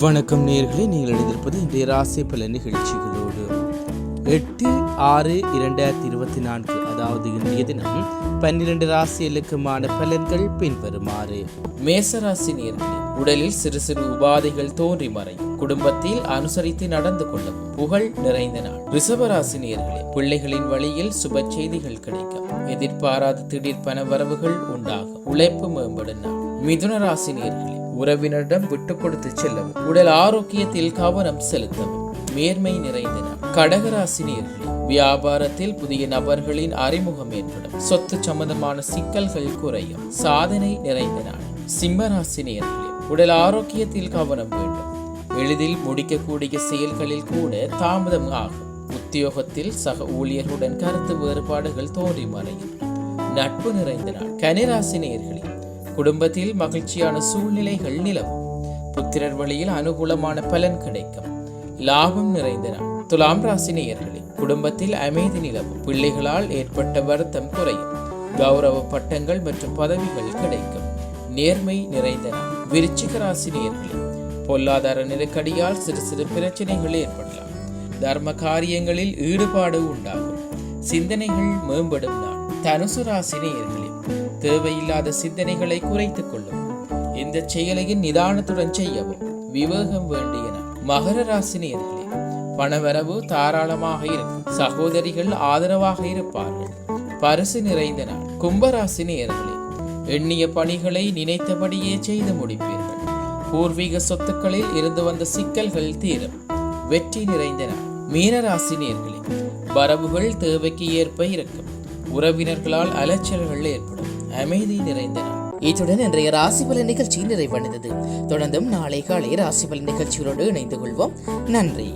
வணக்கம் நேர்களே நீங்கள் எழுதியிருப்பது இன்றைய ராசி பல நிகழ்ச்சிகளோடு. எட்டு ஆறு இரண்டாயிரத்தி இருபத்தி நான்கு அதாவது இன்றைய தினம் பன்னிரண்டு ராசிகளுக்குமான பலன்கள் பின்வருமாறு. மேசராசி நேர்களே உடலில் சிறு சிறு உபாதைகள் தோன்றி மறையும். குடும்பத்தில் அனுசரித்து நடந்து கொள்ளவும் புகழ் நிறைந்த நாள். ரிஷபராசி நேர்களே பிள்ளைகளின் வழியில் சுப செய்திகள் கிடைக்கும். எதிர்பாராத திடீர் பண வரவுகள் உண்டாகும். உழைப்பு மேம்படும் நாள். மிதுன ராசி நேர்களே உறவினரிடம் விட்டு கொடுத்து செல்லவும். உடல் ஆரோக்கியத்தில் கவனம் செலுத்தவும். மேன்மை நிறைந்தன. கடகராசினியர்கள் வியாபாரத்தில் புதிய நபர்களின் அறிமுகம் ஏற்படும். சொத்து சம்பந்தமான சிக்கல்கள் குறையும். சாதனை நிறைந்த நாள் உடல் ஆரோக்கியத்தில் கவனம் வேண்டும். எளிதில் முடிக்கக்கூடிய செயல்களில் கூட தாமதம் ஆகும். உத்தியோகத்தில் சக ஊழியர்களுடன் கருத்து வேறுபாடுகள் தோன்றி மறையும் நட்பு நிறைந்த நாள் கனிராசினியர்களே குடும்பத்தில் மகிழ்ச்சியான சூழ்நிலைகள் நிலவும். புத்திரர் வழியில் அனுகூலமான பலன் கிடைக்கும். லாபம் நிறைந்த நாள். துலாம் ராசி நேயர்களே குடும்பத்தில் அமைதி நிலவும். பிள்ளைகளால் ஏற்பட்ட வருத்தம் குறையும். கௌரவ பட்டங்கள் மற்றும் பதவிகள் கிடைக்கும். நேர்மை நிறைந்த நாள். விருச்சிக ராசி நேயர்களே பொருளாதார நெருக்கடியால் சிறு சிறு பிரச்சனைகள் ஏற்படலாம். தர்ம காரியங்களில் ஈடுபாடு உண்டாகும். சிந்தனைகள் மேம்படும் நாள். தனுசு ராசி நேயர்களே தேவையில்லாத சிந்தனைகளை குறைத்துக் கொள்ளும். இந்த செயலையும் நிதானத்துடன் செய்யவும் விவேகம் வேண்டியன நாள் மகர ராசினியர்களே பணவரவு தாராளமாக இருக்கும். சகோதரிகள் ஆதரவாக இருப்பார்கள். பரிசு நிறைந்த நாள். கும்பராசி எண்ணிய பணிகளை நினைத்தபடியே செய்து முடிப்பீர்கள். பூர்வீக சொத்துக்களில் இருந்து வந்த சிக்கல்கள் தீரும். வெற்றி நிறைந்த நாள். மீனராசி வரவுகள் தேவைக்கு ஏற்ப இருக்கும். உறவினர்களால் அலைச்சல்கள் ஏற்படும். அமைதி நிறைந்தன இத்துடன் இன்றைய ராசிபலன் நிகழ்ச்சி நிறைவடைந்தது. தொடர்ந்தும் நாளை காலை ராசிபலன் நிகழ்ச்சிகளோடு இணைந்து கொள்வோம். நன்றி.